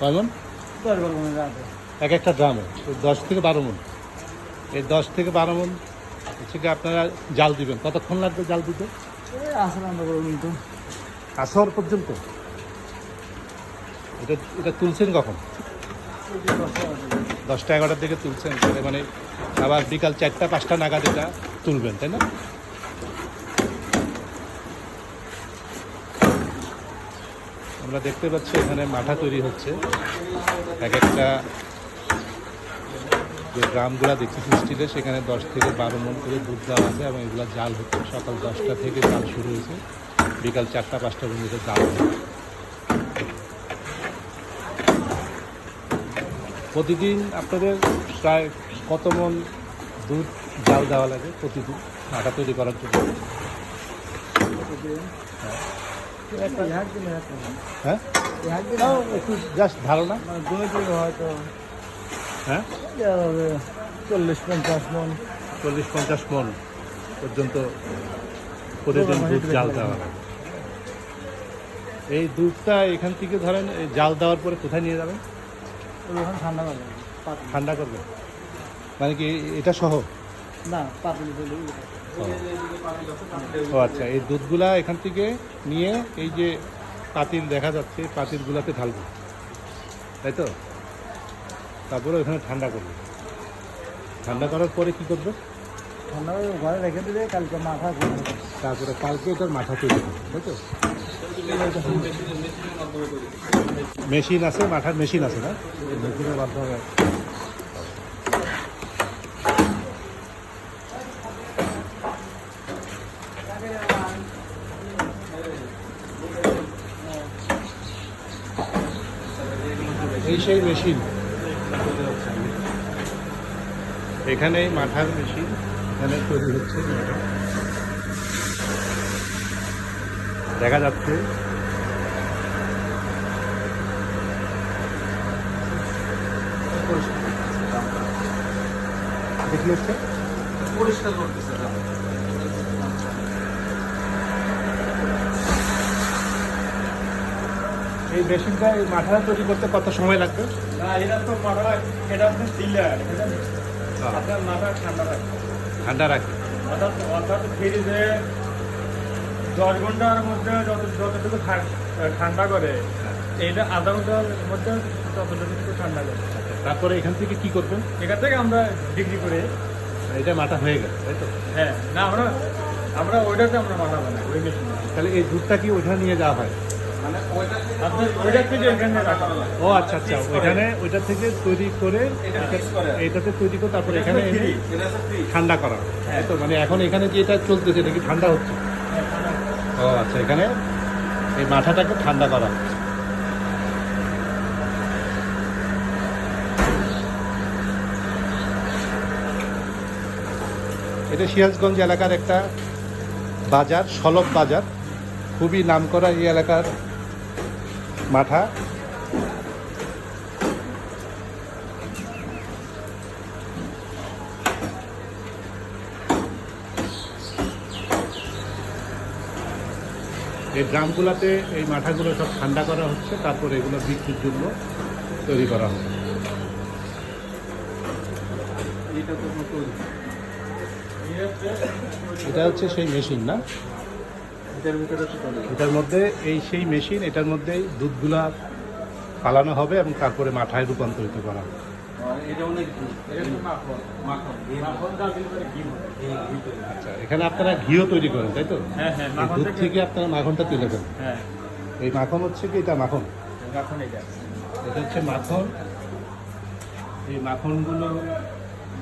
কয় মন এক একটা ড্রামে। দশ থেকে বারো মন। এই দশ থেকে বারো মন হচ্ছে কি আপনারা জাল দিবেন। কতক্ষণ লাগবে জাল দিতে? আসর পর্যন্ত? এটা এটা তুলছেন কখন? দশটা এগারোটার দিকে তুলছেন। মানে আবার বিকাল চারটা পাঁচটা নাগাদ এটা তুলবেন তাই না? আমরা দেখতে পাচ্ছি এখানে মাঠা তৈরি হচ্ছে। এক একটা যে গ্রামগুলা দেখতেছি স্টিলে সেখানে দশ থেকে বারো মন করে দুধ দেওয়া আছে এবং এগুলো জাল হচ্ছে। সকাল দশটা থেকে জাল শুরু হয়েছে। বিকাল চারটা পাঁচটা পর্যন্ত জাল প্রতিদিন আপনাদের প্রায় কত মন দুধ জাল দেওয়া লাগে প্রতিদিন? আটা তৈরি করার জন্য? হ্যাঁ? একটু জাস্ট ধারণা? মানে হয়তো হ্যাঁ? চল্লিশ পঞ্চাশ মন চল্লিশ পঞ্চাশ মন পর্যন্ত প্রতিদিন দুধ জাল দেওয়া লাগে এই দুধটা এখান থেকে ধরেন জাল দেওয়ার পরে কোথায় নিয়ে যাবেন? ওখানে ঠান্ডা করে পাতলি ঠান্ডা করবে মানে কি এটা সহ? না পাতলি ও আচ্ছা এই দুধগুলা এখান থেকে নিয়ে এই যে পাতিল দেখা যাচ্ছে পাতিলগুলাতে ঢালবো। তাই তো? তারপরে ওখানে ঠান্ডা করবে। ঠান্ডা করার পরে কি করবে? ঠান্ডা ঘরে রেখে দিলে কালকে মাথা তারপরে কালকে এটার মাথা তৈরি করবে তাই তো? মেশিন আছে মাথার মেশিন আছে না? মেশিনের মাধ্যমে এই সেই মেশিন এখানে মাথার মেশিন এখানে তৈরি হচ্ছে দেখা যাচ্ছে। পরিষ্কার করতেছে এই মেশিনটা এই মাথা তৈরি করতে কত সময় লাগবে? না এটা তো মাথা এটা আপনার চিল্লার আপনার মাথা ঠান্ডা রাখবে ঠান্ডা রাখবে অর্থাৎ অর্থাৎ ফ্রিজে দশ ঘণ্টার মধ্যে যত যতটুকু ঠান্ডা করে এইটা আধা ঘণ্টার মধ্যে ততটুকু ঠান্ডা করে। তারপরে এখান থেকে কি করবেন? এখান থেকে আমরা ডিগ্রি করে। এটা মাথা হয়ে গেছে তাই তো? হ্যাঁ না আমরা আমরা ওইটাতে আমরা মাথা বানাই ওই মেশিনে। তাহলে এই দুধটা কি ওইটা নিয়ে যাওয়া হয়? মানে ওইটার হয় ও আচ্ছা আচ্ছা ওইখানে ওইটা থেকে তৈরি করে এইটাতে তৈরি করে তারপরে এখানে ঠান্ডা করা। হয়। তো মানে এখন এখানে যেটা চলতেছে এটা কি ঠান্ডা হচ্ছে? ও আচ্ছা এখানে এই মাথাটাকে ঠান্ডা করা। এটা সিরাজগঞ্জ এলাকার একটা বাজার সলভ বাজার। খুবই নামকরা এই এলাকার মাথা। এই ড্রামগুলোতে এই মাথাগুলো সব ঠান্ডা করা হচ্ছে, তারপর এগুলো বিক্রির জন্য তৈরি করা হবে এটা হচ্ছে সেই মেশিন না? এটার মধ্যে এই সেই মেশিন এটার মধ্যে দুধগুলা পালানো হবে এবং তারপরে মাথায় রূপান্তরিত করা হবে। আচ্ছা এখানে আপনারা ঘিও তৈরি করেন তাই তো? হ্যাঁ হ্যাঁ দুধ থেকে আপনারা মাখনটা তুলে দেন হ্যাঁ। এই মাখন হচ্ছে কি? এটা মাখন এটা। এটা হচ্ছে মাখন। এই মাখনগুলো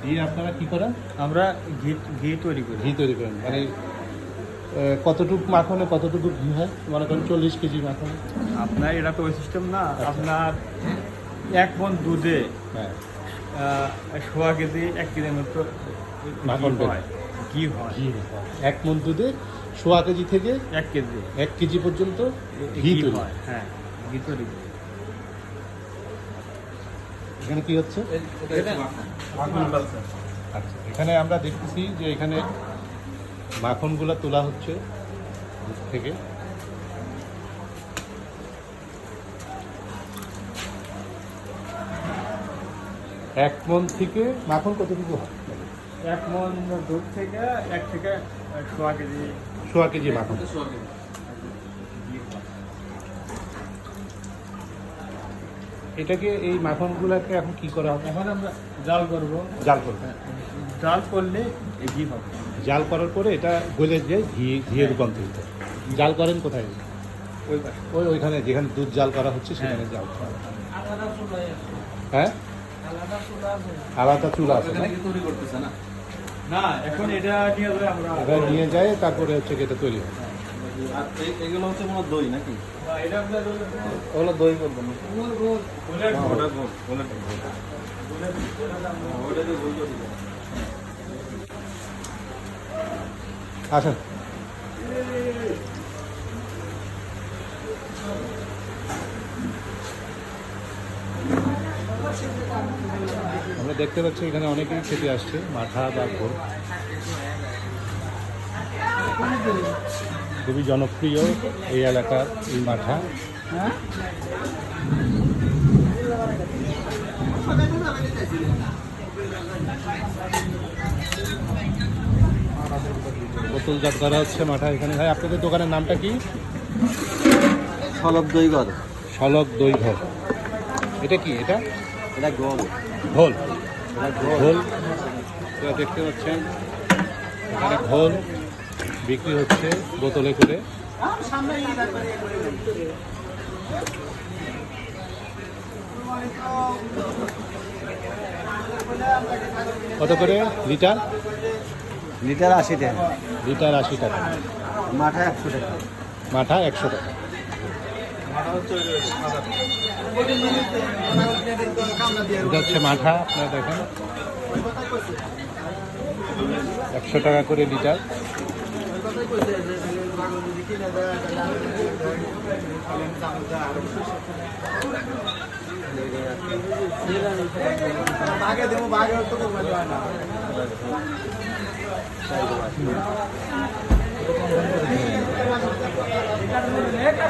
দিয়ে আপনারা কি করেন? আমরা ঘি ঘি তৈরি করি। ঘি তৈরি করেন। মানে কতটুকু মাখনে কতটুকু ঘি হয়? মনে করেন চল্লিশ কেজি মাখনে। আপনার এটা তো ওই সিস্টেম না আপনার এক মন দুধে হ্যাঁ। সোয়া কেজি এক কেজির মতো মাখন হয়। ঘি হয়। এক মন দুধে সোয়া কেজি থেকে এক কেজি। এক কেজি পর্যন্ত ঘি ঘি হয় হ্যাঁ ঘি তৈরি এখানে কি হচ্ছে? আচ্ছা এখানে আমরা দেখতেছি যে এখানে মাখনগুলো তোলা হচ্ছে দুধ থেকে। এক মন থেকে মাখন কতটুকু হয়? এক মন দুধ থেকে এক থেকে সোয়া কেজি। সোয়া কেজি মাখন। এটাকে এই মাখনগুলোকে এখন কি করা হবে? এখন আমরা জাল করব। জাল করব। জাল করলে এগিয়ে হবে। জাল করার পরে এটা গলে যে ঘি ঘিয়ে রূপান্তরিত জাল করেন কোথায়? ওই ওই ওইখানে যেখানে দুধ জাল করা হচ্ছে সেখানে জাল করা হ্যাঁ। আলাদা চুলা আছে। না? না? এখন এটা নিয়ে যাবে আমরা এটা নিয়ে যায় তারপরে হচ্ছে এটা তৈরি হয়। আর এগুলো হচ্ছে মনে দই নাকি? এটা ওগুলো দই করবেন না। ওটা ওটা ওটা দিয়ে ভুল করে দিবেন। আসেন। আমরা দেখতে পাচ্ছি এখানে অনেকেই খেতে আসছে মাথা বা ঘোল খুবই জনপ্রিয় এই এলাকার এই মাঠা। বোতলজাত করা হচ্ছে মাঠা এখানে। ভাই আপনাদের দোকানের নামটা কি? সলব দই কর শলক দই ঘর এটা কি? এটা? এটা গোল ঘোল। ঘোল। দেখতে পাচ্ছেন। এখানে ঘোল বিক্রি হচ্ছে বোতলে করে। কত করে? লিটার? লিটার আশি টাকা। লিটার আশি টাকা। মাঠা একশো টাকা। মাঠা একশো টাকা। এটা হচ্ছে মাঠা আপনারা দেখেন। একশো টাকা করে লিটার। ভাগে দেবো ভাগে তো হয় না এটা